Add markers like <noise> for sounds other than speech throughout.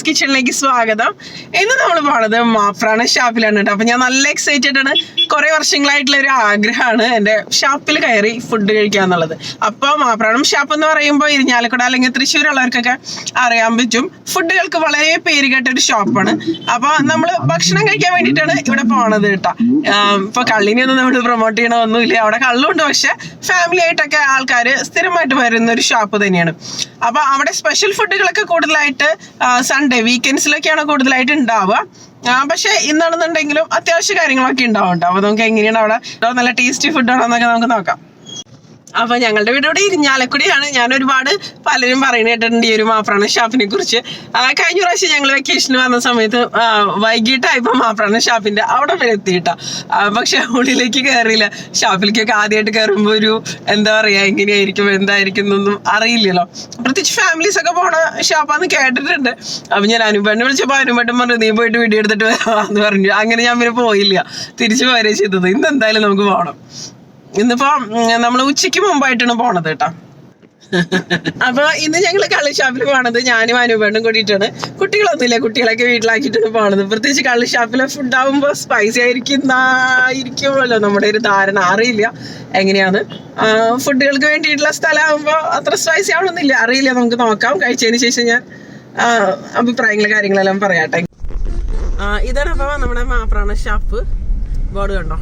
നിഷാസ് കിച്ചണിലേക്ക് സ്വാഗതം. ഇന്ന് നമ്മൾ പോണത് മാഫ്രാണ് ഷാപ്പിലാണ് കേട്ടോ. അപ്പൊ ഞാൻ നല്ല എക്സൈറ്റഡ് ആണ്. കുറെ വർഷങ്ങളായിട്ടുള്ള ഒരു ആഗ്രഹമാണ് എന്റെ ഷാപ്പിൽ കയറി ഫുഡ് കഴിക്കുക എന്നുള്ളത്. അപ്പൊ മാപ്രാണം ഷാപ്പ് എന്ന് പറയുമ്പോൾ ഇരിഞ്ഞാലക്കുട അല്ലെങ്കിൽ തൃശ്ശൂർ ഉള്ളവർക്കൊക്കെ അറിയാൻ പറ്റും. ഫുഡുകൾക്ക് വളരെ പേര് കേട്ട ഒരു ഷോപ്പാണ്. അപ്പൊ നമ്മൾ ഭക്ഷണം കഴിക്കാൻ വേണ്ടിയിട്ടാണ് ഇവിടെ പോണത് കേട്ടോ. ഇപ്പൊ കള്ളിനെയൊന്നും നമ്മൾ പ്രൊമോട്ട് ചെയ്യണമൊന്നുമില്ല. അവിടെ കള്ളുണ്ട് പക്ഷെ ഫാമിലി ആയിട്ടൊക്കെ ആൾക്കാർ സ്ഥിരമായിട്ട് വരുന്ന ഒരു ഷോപ്പ് തന്നെയാണ്. അപ്പൊ അവിടെ സ്പെഷ്യൽ ഫുഡുകളൊക്കെ കൂടുതലായിട്ട് സൺഡേ വീക്കെൻഡ്സിലൊക്കെയാണ് കൂടുതലായിട്ട് ഉണ്ടാവുക പക്ഷെ ഇന്നാണെന്നുണ്ടെങ്കിലും അത്യാവശ്യ കാര്യങ്ങളൊക്കെ ഉണ്ടാവും കേട്ടോ അപ്പൊ നമുക്ക് എങ്ങനെയാണ് അവിടെ? നല്ല ടേസ്റ്റി ഫുഡ് എന്നൊക്കെ നമുക്ക് നോക്കാം. അപ്പൊ ഞങ്ങളുടെ വീട് ഇവിടെ ഇരിഞ്ഞാലക്കുടിയാണ്. ഞാൻ ഒരുപാട് പലരും പറയുന്നത് കേട്ടിട്ടുണ്ട് ഈ ഒരു മാപ്രാണ ഷാപ്പിനെ കുറിച്ച്. കഴിഞ്ഞ പ്രാവശ്യം ഞങ്ങൾ വെക്കേഷന് വന്ന സമയത്ത് വൈകിട്ടായപ്പോ മാപ്രാണ ഷാപ്പിന്റെ അവിടെ വരെ എത്തിയിട്ടാ പക്ഷെ ഉള്ളിലേക്ക് കയറിയില്ല ഷാപ്പിലേക്കൊക്കെ ആദ്യമായിട്ട് കയറുമ്പോ ഒരു എന്താ പറയാ എങ്ങനെയായിരിക്കും എന്തായിരിക്കും എന്നൊന്നും അറിയില്ലല്ലോ. പ്രത്യേകിച്ച് ഫാമിലീസ് ഒക്കെ പോണ ഷാപ്പാന്ന് കേട്ടിട്ടുണ്ട്. അപ്പൊ ഞാൻ അനുപണ്ണി വിളിച്ചപ്പോ അനുപേട്ടൻ പറഞ്ഞു നീ പോയിട്ട് വീഡിയോ എടുത്തിട്ട് വരാന്ന് പറഞ്ഞു. അങ്ങനെ ഞാൻ പിന്നെ പോയില്ല. തിരിച്ചു പോരേ ചെയ്തത്. ഇന്ന് എന്തായാലും നമുക്ക് പോകണം ഇന്നിപ്പോ നമ്മൾ ഉച്ചയ്ക്ക് മുമ്പായിട്ടാണ് പോണത് കേട്ടോ. അപ്പൊ ഇന്ന് ഞങ്ങൾ കള്ളിഷാപ്പിൽ പോണത് ഞാനും അനുപേണ്ടും കൂടിയിട്ടാണ്. കുട്ടികളൊന്നുമില്ല കുട്ടികളൊക്കെ വീട്ടിലാക്കിയിട്ടാണ് പോണത്. പ്രത്യേകിച്ച് കള്ളിഷാപ്പിലെ ഫുഡ് ആവുമ്പോ സ്പൈസി ആയിരിക്കുന്നായിരിക്കുമല്ലോ നമ്മുടെ ഒരു ധാരണ. അറിയില്ല എങ്ങനെയാണ്. ഫുഡുകൾക്ക് വേണ്ടിയിട്ടുള്ള സ്ഥലമാകുമ്പോ അത്ര സ്പൈസി ആവണമെന്നില്ല അറിയില്ല നമുക്ക് നോക്കാം. കഴിച്ചതിന് ശേഷം ഞാൻ അഭിപ്രായങ്ങൾ കാര്യങ്ങളെല്ലാം പറയാട്ടെ. ഇതാണ് അപ്പൊ നമ്മുടെ മാപ്രാണ ഷാപ്പ്. ബോർഡ് കണ്ടോ?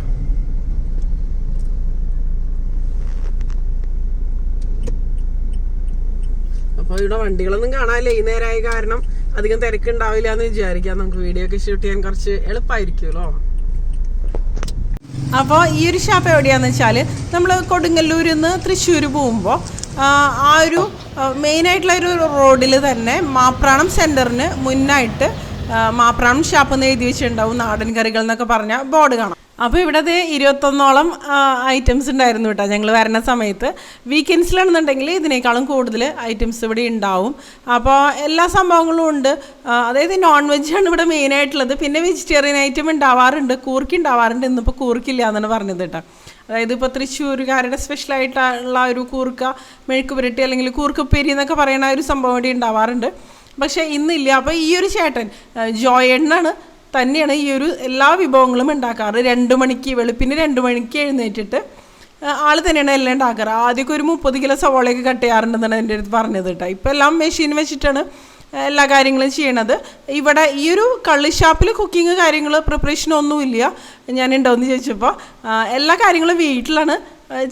ഇവിടെ വണ്ടികളൊന്നും കാണാനില്ല. ഈ നേരമായ കാരണം അധികം തിരക്കുണ്ടാവില്ല എന്ന് വിചാരിക്കാം. നമുക്ക് വീഡിയോ ഒക്കെ ഷൂട്ട് ചെയ്യാൻ കുറച്ച് എളുപ്പമായിരിക്കുമല്ലോ അപ്പോൾ ഈ ഒരു ഷാപ്പ് എവിടെയാണെന്ന് വെച്ചാൽ നമ്മൾ കൊടുങ്ങല്ലൂരിൽ നിന്ന് തൃശ്ശൂർ പോകുമ്പോൾ ആ ഒരു മെയിനായിട്ടുള്ള ഒരു റോഡിൽ തന്നെ മാപ്രാണം സെന്ററിന് മുന്നായിട്ട് മാപ്രാണം ഷാപ്പ് എന്ന് എഴുതി വെച്ചിട്ടുണ്ടാവും. നാടൻ കറികൾ എന്നൊക്കെ പറഞ്ഞ ബോർഡ് കാണാം. അപ്പോൾ ഇവിടെ ദേ ഇരുപത്തൊന്നോളം ഐറ്റംസ് ഉണ്ടായിരുന്നു കേട്ടോ ഞങ്ങൾ വരുന്ന സമയത്ത്. വീക്കെൻഡ്സിലാണെന്നുണ്ടെങ്കിൽ ഇതിനേക്കാളും കൂടുതൽ ഐറ്റംസ് ഇവിടെ ഉണ്ടാവും. അപ്പോൾ എല്ലാ സംഭവങ്ങളും ഉണ്ട്. അതായത് നോൺ വെജാണ് ഇവിടെ മെയിൻ ആയിട്ടുള്ളത്. പിന്നെ വെജിറ്റേറിയൻ ഐറ്റം ഉണ്ടാവാറുണ്ട് കൂർക്കി ഉണ്ടാവാറുണ്ട് ഇന്നിപ്പോൾ കൂർക്കില്ല എന്നാണ് പറഞ്ഞത് കേട്ടോ. അതായത് ഇപ്പോൾ തൃശ്ശൂരുകാരുടെ സ്പെഷ്യലായിട്ടുള്ള ഒരു കൂർക്ക മെഴുക്ക് പുരട്ടി അല്ലെങ്കിൽ കൂർക്കപ്പേരി എന്നൊക്കെ പറയുന്ന ഒരു സംഭവം ഇവിടെ ഉണ്ടാവാറുണ്ട്. പക്ഷേ ഇന്നില്ല. അപ്പോൾ ഈ ഒരു ചേട്ടൻ ജോയണ്ണാണ് തന്നെയാണ് ഈ ഒരു എല്ലാ വിഭവങ്ങളും ഉണ്ടാക്കാറ്. രണ്ട് മണിക്ക് വെളുപ്പിന് രണ്ട് മണിക്ക് എഴുന്നേറ്റിട്ട് ആൾ തന്നെയാണ് എല്ലാം ഉണ്ടാക്കാറ്. ആദ്യമൊക്കെ ഒരു മുപ്പത് കിലോ സവോളയൊക്കെ കട്ട് ചെയ്യാറുണ്ടെന്നാണ് എന്റെ അടുത്ത് പറഞ്ഞത് കേട്ടോ. ഇപ്പോൾ എല്ലാം മെഷീൻ വെച്ചിട്ടാണ് എല്ലാ കാര്യങ്ങളും ചെയ്യണത്. ഇവിടെ ഈ ഒരു കള്ളി ഷാപ്പിൽ കുക്കിംഗ് കാര്യങ്ങൾ പ്രിപ്പറേഷൻ ഒന്നുമില്ല ഞാൻ ഉണ്ടോയെന്ന് ചോദിച്ചപ്പോൾ എല്ലാ കാര്യങ്ങളും വീട്ടിലാണ്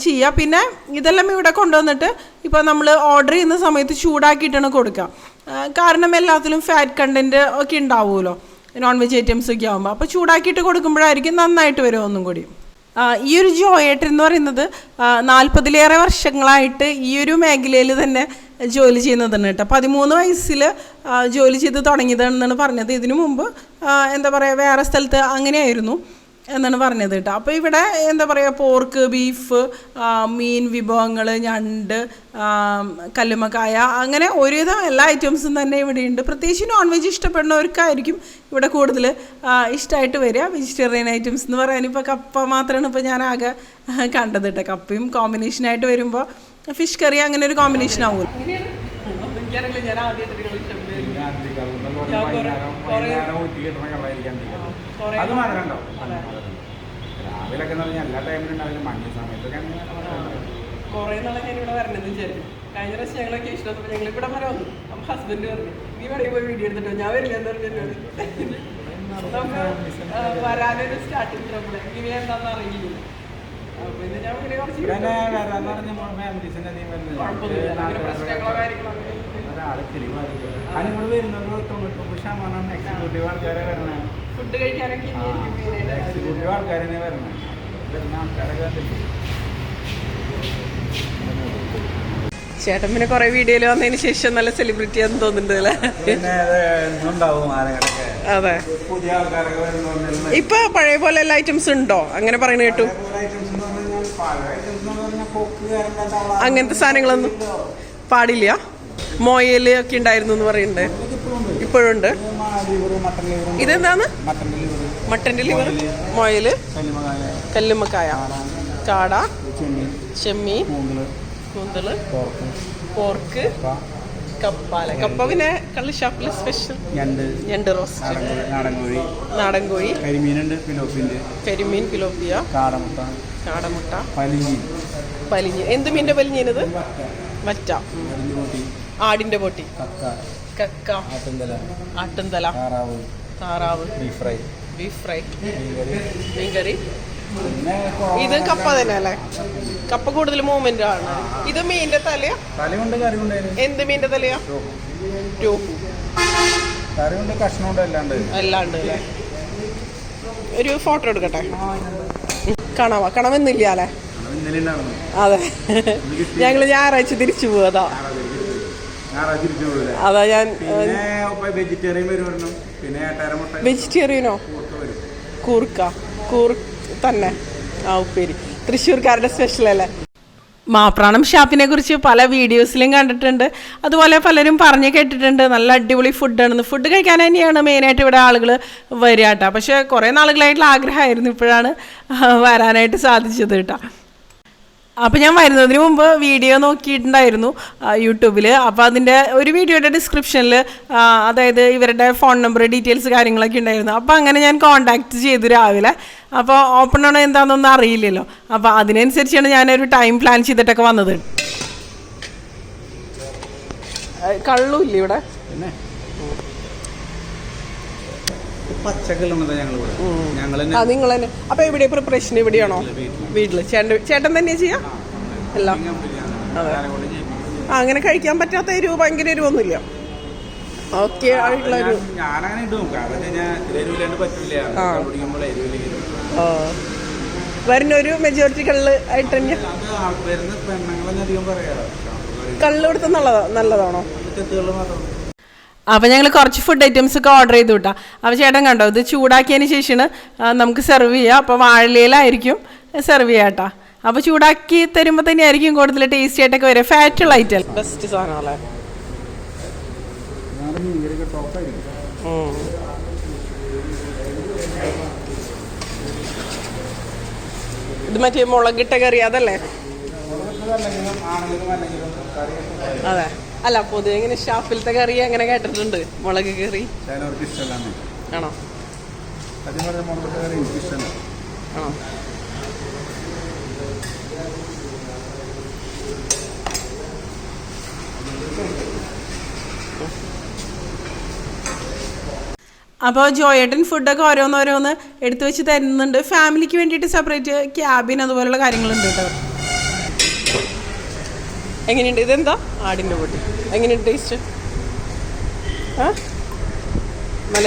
ചെയ്യുക. പിന്നെ ഇതെല്ലാം ഇവിടെ കൊണ്ടുവന്നിട്ട് ഇപ്പോൾ നമ്മൾ ഓർഡർ ചെയ്യുന്ന സമയത്ത് ചൂടാക്കിയിട്ടാണ് കൊടുക്കുക. കാരണം എല്ലാത്തിലും ഫാറ്റ് കണ്ടന്റ് ഒക്കെ ഉണ്ടാവുമല്ലോ. നോൺ വെജ് ഐറ്റംസ് ഒക്കെ ആകുമ്പോൾ അപ്പോൾ ചൂടാക്കിയിട്ട് കൊടുക്കുമ്പോഴായിരിക്കും നന്നായിട്ട് വരും ഒന്നും കൂടി. ഈ ഒരു ജോയേട്ടൻ എന്ന് പറയുന്നത് നാൽപ്പതിലേറെ വർഷങ്ങളായിട്ട് ഈ ഒരു മേഖലയിൽ തന്നെ ജോലി ചെയ്യുന്നതാണ് കേട്ടോ. പതിമൂന്ന് വയസ്സിൽ ജോലി ചെയ്ത് തുടങ്ങിയതാണെന്നാണ് പറഞ്ഞത്. ഇതിനു മുമ്പ് എന്താ പറയുക വേറെ സ്ഥലത്ത് അങ്ങനെയായിരുന്നു. എന്നാണ് പറഞ്ഞത് കേട്ടോ. അപ്പോൾ ഇവിടെ എന്താ പറയുക പോർക്ക് ബീഫ് മീൻ വിഭവങ്ങൾ ഞണ്ട് കല്ലുമക്കായ അങ്ങനെ ഒരുവിധം എല്ലാ ഐറ്റംസും തന്നെ ഇവിടെ ഉണ്ട്. പ്രത്യേകിച്ച് നോൺ വെജ് ഇഷ്ടപ്പെടുന്നവർക്കായിരിക്കും ഇവിടെ കൂടുതൽ ഇഷ്ടമായിട്ട് വരിക. വെജിറ്റേറിയൻ ഐറ്റംസ് എന്ന് പറയാൻ ഇപ്പോൾ കപ്പ മാത്രമാണ് ഇപ്പോൾ ഞാൻ ആകെ കണ്ടത് കേട്ടോ. കപ്പയും കോമ്പിനേഷനായിട്ട് വരുമ്പോൾ ഫിഷ് കറി അങ്ങനെ ഒരു കോമ്പിനേഷൻ ആവും ആവുമല്ലോ. അത് മാത്രം ഉണ്ടാവും. രാവിലൊക്കെ എന്ന് പറഞ്ഞാൽ എല്ലാ ടൈമിലും ഉണ്ടാവില്ല മഞ്ഞ സമയത്തൊക്കെ കുറേ നാളെ ഞാൻ ഇവിടെ വരണമെന്ന് വിചാരിച്ചു. കഴിഞ്ഞ പ്രാവശ്യം ഞങ്ങളൊക്കെ ഇഷ്ടപ്പെട്ടു ഞങ്ങൾ ഇവിടെ വരെ വന്നു. അപ്പം ഹസ്ബൻഡ് പറഞ്ഞു നീ വേണമെങ്കിൽ പോയി വീഡിയോ എടുത്തിട്ടോ ഞാൻ വരില്ല എന്ന് പറഞ്ഞു നമുക്ക് വരാനൊരു സ്റ്റാർട്ടിങ് ട്രബിൾ ഇനി എന്താണെന്ന് അറിയില്ല. ഒരാൾ അതിനിവിടെ വരുന്നത് തൊണ്ണൂറ്റൊമ്പത് ശതമാനം എക്സിക്യൂട്ടീവ് ആൾക്കാരെ വരണേ. ഫുഡ് കഴിക്കാനൊക്കെ എക്സിക്യൂട്ടീവ് വരണേ. വരുന്ന ആൾക്കാരൊക്കെ? ചേട്ടൻ പിന്നെ കുറെ വീഡിയോയിൽ വന്നതിന് ശേഷം നല്ല സെലിബ്രിറ്റി ആണെന്ന് തോന്നുന്നുണ്ട് പിന്നെ അത് എന്നും അതെ. പുതിയ ആൾക്കാരൊക്കെ വരുന്ന ഇപ്പൊ പഴയ പോലെ എല്ലാ ഐറ്റംസ് ഉണ്ടോ? അങ്ങനെ പറയുന്ന കേട്ടു. അങ്ങനത്തെ സാധനങ്ങളൊന്നും പാടില്ല. മോയൽ ഒക്കെ ഉണ്ടായിരുന്നു എന്ന് പറയുന്നുണ്ട് ഇപ്പോഴുണ്ട് ഇതെന്താണ്? മട്ടൻ ലിവർ മൊയൽ. കല്ലുമ്മക്കായ കാട. ചെമ്മീൻ. കൂന്തൾ. പോർക്ക്. കപ്പാല കപ്പ. പിന്നെ കള്ളി ഷാപ്പിലെ സ്പെഷ്യൽ ഞണ്ട്. റോസ്റ്റ്. നാടൻ കോഴി നാടൻ കോഴി കരിമീനുണ്ട് പിലോപ്പിന്റെ കരിമീൻ പിലോപ്പിയ കാടമുട്ട. കാടമുട്ട. പലിഞ്ഞി. പലിഞ്ഞ്. എന്ത് മീന്റെ പലിഞ്ഞത് വറ്റ. ആടിന്റെ പൊട്ടി കക്ക ആട്ടുന്തല താറാവ് ബീഫ് ഫ്രൈ ബീഫ് ഫ്രൈ മീൻകറി. ഇത് കപ്പ തന്നെ അല്ലേ? കപ്പ കൂടുതൽ മൂവ്മെന്റ് ആണ് ഇത് മീന്റെ തലയാ? എന്ത് മീന്റെ തലയാ? ടോഫു. കറി ഉണ്ട് കഷ്ണം ഉണ്ട് എല്ലാം ഉണ്ട് അല്ലാണ്ട് അല്ലേ? ഒരു ഫോട്ടോ എടുക്കട്ടെ? കണവ കണവെന്നില്ല അല്ലേ? അതെ. ഞങ്ങൾ ഞായറാഴ്ച തിരിച്ചു പോകില്ല അതാ ഞാൻ വെജിറ്റേറിയനോ കൂർക്ക. കൂർ തന്നെ. ആ ഉപ്പേരി. തൃശ്ശൂർക്കാരുടെ സ്പെഷ്യൽ അല്ലേ? മാപ്രാണം ഷാപ്പിനെ കുറിച്ച് പല വീഡിയോസിലും കണ്ടിട്ടുണ്ട്. അതുപോലെ പലരും പറഞ്ഞു കേട്ടിട്ടുണ്ട്. നല്ല അടിപൊളി ഫുഡാണെന്ന് ഫുഡ് കഴിക്കാൻ തന്നെയാണ് മെയിനായിട്ട് ഇവിടെ ആളുകൾ വരിക കേട്ടോ. പക്ഷേ കുറേ നാളുകളായിട്ടുള്ള ആഗ്രഹമായിരുന്നു ഇപ്പോഴാണ് വരാനായിട്ട് സാധിച്ചത് കേട്ടോ. അപ്പോൾ ഞാൻ വരുന്നതിന് മുമ്പ് വീഡിയോ നോക്കിയിട്ടുണ്ടായിരുന്നു യൂട്യൂബിൽ അപ്പോൾ അതിന്റെ ഒരു വീഡിയോയുടെ ഡിസ്ക്രിപ്ഷനിൽ അതായത് ഇവരുടെ ഫോൺ നമ്പർ ഡീറ്റെയിൽസ് കാര്യങ്ങളൊക്കെ ഉണ്ടായിരുന്നു. അപ്പോൾ അങ്ങനെ ഞാൻ കോൺടാക്റ്റ് ചെയ്തു രാവിലെ. അപ്പോൾ ഓപ്പൺ ആണോ എന്താണെന്നൊന്നും അറിയില്ലല്ലോ. അപ്പോൾ അതിനനുസരിച്ചാണ് ഞാനൊരു ടൈം പ്ലാൻ ചെയ്തിട്ടൊക്കെ വന്നത്. കള്ളുമില്ല ഇവിടെ പിന്നെ പച്ചക്കല്ലുണ്ട് ഞങ്ങൾ ഇവിടെ ഞങ്ങൾ ആ നിങ്ങൾ തന്നെ. അപ്പോൾ എവിടെ പ്രിപ്പറേഷൻ ഇവിടെയാണോ? വീട്ടിൽ ചേട്ടൻ ചേട്ടൻ ചെയ്യാം? എല്ലാം ആ അങ്ങനെ കഴിക്കാൻ പറ്റാത്ത ഒരു ഭയങ്കര എരിവൊന്നുമില്ല. ഓക്കെ ആയിട്ടുള്ള ഒരു ഞാനങ്ങനെ ഇടും. കാരണം ഞാൻ എരിവില്ലാണ്ട് പറ്റില്ല ആ. കുടിക്കുമ്പോൾ ആ. വരുന്ന ഒരു മെജോറിറ്റി കള്ള് ആയിട്ട് തന്നെ? കള്ള് കൊടുത്ത നല്ലതാ നല്ലതാണോ? അപ്പോൾ ഞങ്ങൾ കുറച്ച് ഫുഡ് ഐറ്റംസ് ഒക്കെ ഓർഡർ ചെയ്തു വിട്ടാം അപ്പോൾ ചേട്ടൻ കണ്ടോ ഇത് ചൂടാക്കിയതിന് ശേഷമാണ് നമുക്ക് സെർവ് ചെയ്യുക അപ്പോൾ വാഴയിലായിരിക്കും സെർവ് ചെയ്യാം കേട്ടോ അപ്പോൾ ചൂടാക്കി തരുമ്പോൾ തന്നെ ആയിരിക്കും കൂടുതൽ ടേസ്റ്റി ആയിട്ടൊക്കെ വരിക. ഫാറ്റുള്ള ഐറ്റം ബെസ്റ്റ് സാധനമല്ലേ ഇത് മറ്റേ മുളകിട്ട കറി അതല്ലേ? അല്ലെങ്കിലും ആണെങ്കിലും കറിയൊക്കെ അതെ. അല്ല പൊതുവെ ഇങ്ങനെ ഷാഫിലത്തെ കറി അങ്ങനെ കേട്ടിട്ടുണ്ട്. മുളക് കറി. ആണോ? ആണോ? അപ്പോൾ ജോയേട്ടൻ ഫുഡൊക്കെ ഓരോന്നോരോന്ന് എടുത്തു വെച്ച് തരുന്നുണ്ട്. ഫാമിലിക്ക് വേണ്ടിയിട്ട് സെപ്പറേറ്റ് ക്യാബിൻ അതുപോലുള്ള കാര്യങ്ങളുണ്ട് കേട്ടോ. എങ്ങനെയുണ്ട്? ഇതെന്താ? ആടിന്റെ പൊടി. എങ്ങനെയുണ്ട് ടേസ്റ്റ് ആ? നല്ല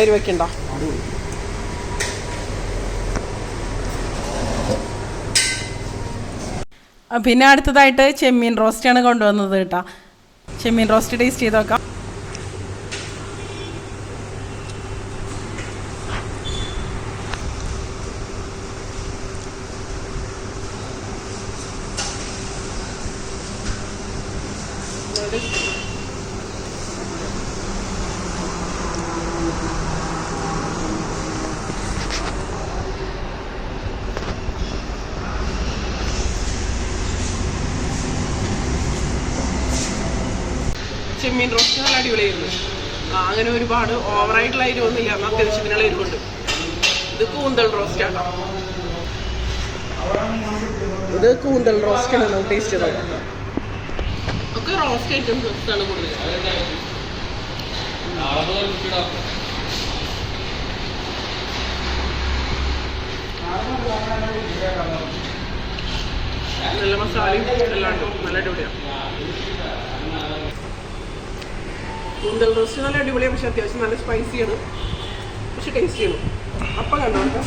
പിന്നെ അടുത്തതായിട്ട് ചെമ്മീൻ റോസ്റ്റാണ് കൊണ്ടുവന്നത് കേട്ടോ. ചെമ്മീൻ റോസ്റ്റ് ടേസ്റ്റ് ചെയ്ത് നോക്കാം. ചെമ്മീൻ റോസ്റ്റ് നല്ല അടിപൊളിയായിരുന്നു. അങ്ങനെ ഒരുപാട് ഓവറായിട്ടുള്ള എരിവൊന്നുമില്ല എന്നാൽ അത്യാവശ്യത്തിനുള്ള എരിവുണ്ട്. ഇത് കൂന്തൽ റോസ്റ്റ് ആണ് ഇത് കൂന്തൽ റോസ്റ്റ് ആണ് നമ്മൾ ടേസ്റ്റ് ചെയ്തത്. ഒക്കെ റോസ്റ്റ് ഐറ്റംസ് ആണ് കൂടുതൽ നല്ല മസാലയും എല്ലാം ഉണ്ട്. നല്ല അടിപൊളിയാണ് കൂന്തൽ റോസ്റ്റ് നല്ല അടിപൊളിയാണ് പക്ഷെ അത്യാവശ്യം നല്ല സ്പൈസിയാണ് പക്ഷെ ടേസ്റ്റിയാണ് അപ്പം കണ്ടോ കേട്ടോ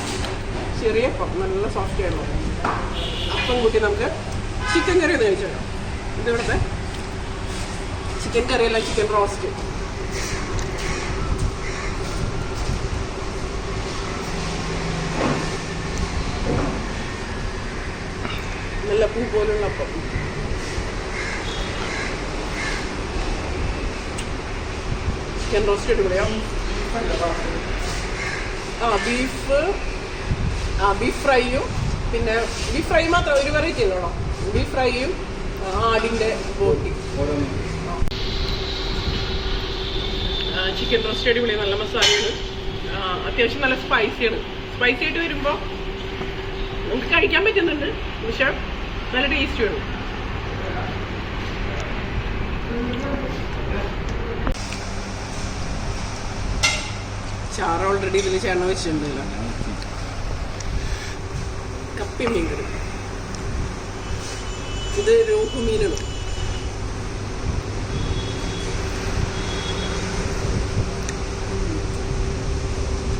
ചെറിയ അപ്പം നല്ല സോഫ്റ്റ് ആയിരുന്നു. അപ്പം കൂട്ടി നമുക്ക് ചിക്കൻ കറി ഒന്ന് കഴിച്ചേക്കാം ഇതിവിടുത്തെ ചിക്കൻ കറി അല്ല ചിക്കൻ റോസ്റ്റ് നല്ല പൂ പോലുള്ള അപ്പം. ചിക്കൻ റോസ്റ്റ് പറയാം ആ ബീഫ് ആ ബീഫ് ഫ്രൈയും പിന്നെ ബീഫ് ഫ്രൈ മാത്രം ഒരു വെറൈറ്റി ഉള്ളോ? ബീഫ് ഫ്രൈയും ആടിന്റെ ബോട്ടി ചിക്കൻ റോസ്റ്റ് അടിപൊളി നല്ല മസാലയാണ്. അത്യാവശ്യം നല്ല സ്പൈസിയാണ് സ്പൈസി ആയിട്ട് വരുമ്പോൾ നമുക്ക് കഴിക്കാൻ പറ്റുന്നുണ്ട് പക്ഷെ നല്ല ടേസ്റ്റ് വേണം ചാറ് ഓൾറെഡി ഇതിൽ ചേർന്ന് വെച്ചിട്ടുണ്ടല്ലോ. കപ്പി മീൻ കറി ഇത് രോഹു മീനാണ്.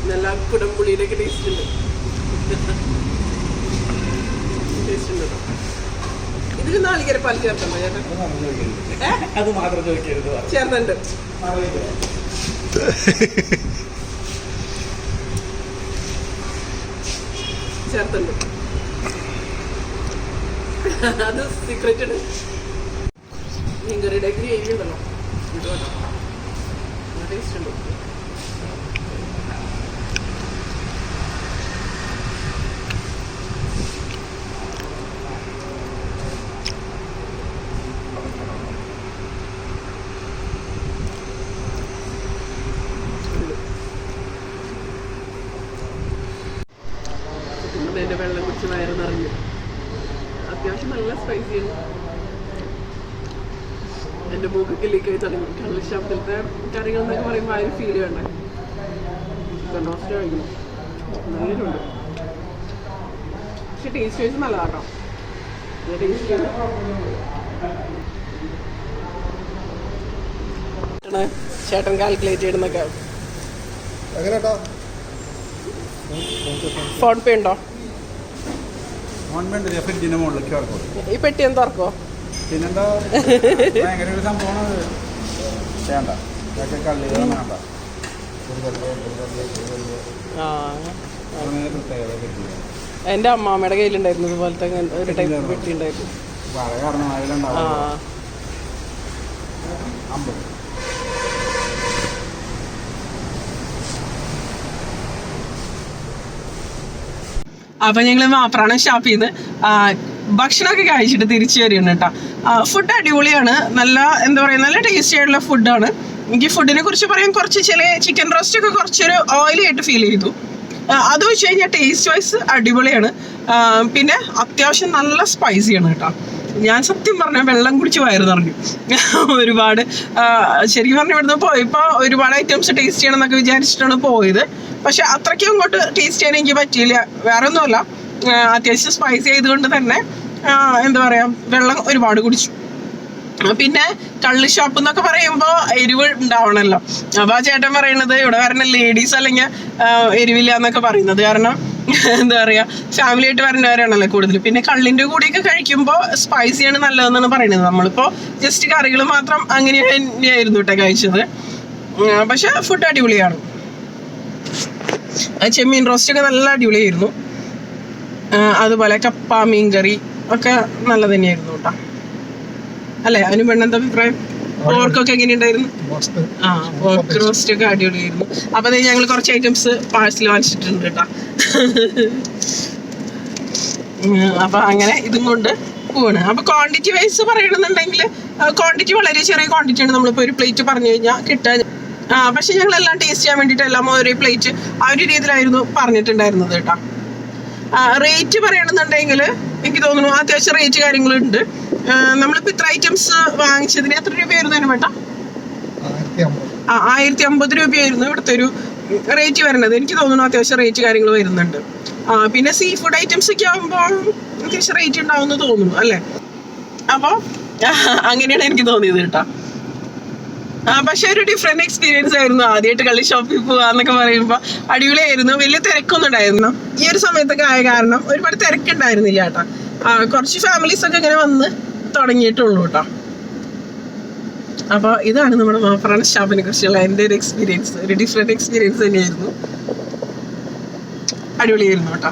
നല്ല കുടംപുളിയിലൊക്കെ ടേസ്റ്റ് ഉണ്ട്. ടേസ്റ്റ് ഉണ്ട് ഇതിൽ നാളികര പാൽ ചേർത്തണ്ടോ ചേട്ടാ? അത് മാത്രം ചോദിക്കരുത്. <laughs> ചേർത്തുണ്ട് അത് സീക്രറ്റ് ആണ് മീൻകറിയുടെ ഗ്രേവി ഉണ്ടല്ലോ ടേസ്റ്റ് ഉണ്ട് എന്നിട്ട് എന്റെ വെള്ളം കുടിച്ച് വയറ് നിറഞ്ഞു അത്യാവശ്യം നല്ല സ്പൈസിയാണ് എന്റെ മൂക്കൊക്കെ ലീക്കായി തുടങ്ങി കള്ളിശബ്ദത്തെ കറികൾ എന്നൊക്കെ പറയുമ്പോൾ ആ ഒരു ഫീൽ വേണ്ടേ കണ്ടോസ്റ്റ് കഴിക്കണം നല്ലുണ്ട് പക്ഷെ ടേസ്റ്റ് വൈസ് നല്ലതാട്ടോ. ടേസ്റ്റ് ചേട്ടൻ കാൽക്കുലേറ്റ് ചെയ്യുന്നൊക്കെ ഫോൺ പേ ഉണ്ടോ? ഈ പെട്ടി എന്ത് തുറക്കോ പിന്നെന്താ? ഭയങ്കര ഒരു സംഭവമാണ്. വേണ്ട. ഇതൊക്കെ വേണ്ട. പ്രത്യേകത അമ്മാമ്മയുടെ കയ്യിലുണ്ടായിരുന്നു ഇതുപോലത്തെ അങ്ങനത്തെ ഒരു ടൈപ്പ് പെട്ടി ഉണ്ടായിരുന്നു അപ്പൊ ഞങ്ങൾ മാപ്രാണം ഷാപ്പിൽ നിന്ന് ഭക്ഷണമൊക്കെ കഴിച്ചിട്ട് തിരിച്ചു വരികയാണ് കേട്ടോ. ഫുഡ് അടിപൊളിയാണ്. നല്ല എന്താ പറയുക നല്ല ടേസ്റ്റി ആയിട്ടുള്ള ഫുഡാണ് എനിക്ക് ഫുഡിനെ കുറിച്ച് പറയാൻ കുറച്ച് ചില ചിക്കൻ റോസ്റ്റ് ഒക്കെ കുറച്ചൊരു ഓയിലി ആയിട്ട് ഫീൽ ചെയ്തു. അത് വെച്ച് കഴിഞ്ഞാൽ ടേസ്റ്റ് വൈസ് അടിപൊളിയാണ്. പിന്നെ അത്യാവശ്യം നല്ല സ്പൈസിയാണ് കേട്ടോ. ഞാൻ സത്യം പറഞ്ഞ വെള്ളം കുടിച്ച് വയറ് നിറഞ്ഞു ഒരുപാട് ശരിക്കും പറഞ്ഞ ഇവിടുന്ന് പോയപ്പോൾ ഒരുപാട് ഐറ്റംസ് ടേസ്റ്റ് ചെയ്യണം എന്നൊക്കെ വിചാരിച്ചിട്ടാണ് പോയത്. പക്ഷെ അത്രയ്ക്കും അങ്ങോട്ട് ടേസ്റ്റ് ചെയ്യാൻ എനിക്ക് പറ്റിയില്ല. വേറെ ഒന്നുമല്ല അത്യാവശ്യം സ്പൈസി ആയതുകൊണ്ട് തന്നെ. എന്താ പറയാ വെള്ളം ഒരുപാട് കുടിച്ചു. പിന്നെ കള്ളി ഷോപ്പ് എന്നൊക്കെ പറയുമ്പോ എരിവ് ഉണ്ടാവണല്ലോ. അപ്പൊ ആ ചേട്ടൻ പറയണത് ഇവിടെ വരണ ലേഡീസ് അല്ലെങ്കിൽ എരിവില്ല എന്നൊക്കെ പറയുന്നത് കാരണം എന്താ പറയാ ഫാമിലി ആയിട്ട് വരുന്നവരാണല്ലോ കൂടുതൽ. പിന്നെ കള്ളിന്റെ കൂടെയൊക്കെ കഴിക്കുമ്പോൾ സ്പൈസിയാണ് നല്ലതെന്നാണ് പറയുന്നത് നമ്മളിപ്പോ ജസ്റ്റ് കറികൾ മാത്രം അങ്ങനെ തന്നെയായിരുന്നു കേട്ടോ കഴിച്ചത്. പക്ഷെ ഫുഡ് അടിപൊളിയാണ്. ചെമ്മീൻ റോസ്റ്റ് ഒക്കെ നല്ല അടിപൊളിയായിരുന്നു. അതുപോലെ കപ്പ മീൻകറി ഒക്കെ നല്ല തന്നെയായിരുന്നു കേട്ടോ. അല്ലെ? അനു പെണ്ണെന്താ അഭിപ്രായം? പോർക്കൊക്കെ എങ്ങനെയുണ്ടായിരുന്നു ആ പോർക്ക് റോസ്റ്റ് ഒക്കെ അടിപൊളിയായിരുന്നു. അപ്പൊ ഞങ്ങൾ കുറച്ച് ഐറ്റംസ് പാഴ്സൽ വാങ്ങിച്ചിട്ടുണ്ട് കേട്ടോ. അപ്പൊ അങ്ങനെ ഇതും കൊണ്ട് പോവാണ്. അപ്പൊ ക്വാണ്ടിറ്റി വൈസ് പറയണമെന്നുണ്ടെങ്കിൽ ക്വാണ്ടിറ്റി വളരെ ചെറിയ ക്വാണ്ടിറ്റി ആണ് നമ്മളിപ്പോ ഒരു പ്ലേറ്റ് പറഞ്ഞു കഴിഞ്ഞാൽ കിട്ടാൻ. ആ പക്ഷെ ഞങ്ങൾ എല്ലാം ടേസ്റ്റ് ചെയ്യാൻ വേണ്ടിയിട്ട് എല്ലാം ഒരേ പ്ലേറ്റ് ആ ഒരു രീതിയിലായിരുന്നു പറഞ്ഞിട്ടുണ്ടായിരുന്നത് കേട്ടോ. റേറ്റ് പറയണമെന്നുണ്ടെങ്കിൽ എനിക്ക് തോന്നുന്നു അത്യാവശ്യം റേറ്റ് കാര്യങ്ങളുണ്ട്. നമ്മളിപ്പോ ഇത്ര ഐറ്റംസ് വാങ്ങിച്ചതിന് എത്ര രൂപയായിരുന്നു അതിന് വേണ്ട ആയിരത്തി അമ്പത് ആ ആയിരത്തി അമ്പത് രൂപയായിരുന്നു ഇവിടുത്തെ ഒരു റേറ്റ് വരുന്നത്. എനിക്ക് തോന്നുന്നു അത്യാവശ്യം റേറ്റ് കാര്യങ്ങൾ വരുന്നുണ്ട്. ആ പിന്നെ സീ ഫുഡ് ഐറ്റംസ് ഒക്കെ ആകുമ്പോൾ അത്യാവശ്യം റേറ്റ് ഉണ്ടാവുമെന്ന് തോന്നുന്നു അല്ലേ? അപ്പോൾ അങ്ങനെയാണ് എനിക്ക് തോന്നിയത് കേട്ടോ. പക്ഷെ ഒരു ഡിഫറെന്റ് എക്സ്പീരിയൻസ് ആയിരുന്നു. ആദ്യമായിട്ട് കളി ഷോപ്പിൽ പോവാന്നൊക്കെ പറയുമ്പോൾ അടിപൊളിയായിരുന്നു. വലിയ തിരക്കൊന്നും ഉണ്ടായിരുന്നു ഈ ഒരു സമയത്തൊക്കെ ആയ കാരണം ഒരുപാട് തിരക്കുണ്ടായിരുന്നില്ല കേട്ടോ. കുറച്ച് ഫാമിലീസ് ഒക്കെ ഇങ്ങനെ വന്ന് തുടങ്ങിയിട്ടുള്ളൂ കേട്ടോ. അപ്പോൾ ഇതാണ് നമ്മുടെ മാഫറാണ് ഷാപ്പിനെ കുറിച്ചുള്ള എന്റെ ഒരു എക്സ്പീരിയൻസ് ഒരു ഡിഫറെന്റ് എക്സ്പീരിയൻസ് തന്നെയായിരുന്നു. അടിപൊളിയായിരുന്നു കേട്ടോ.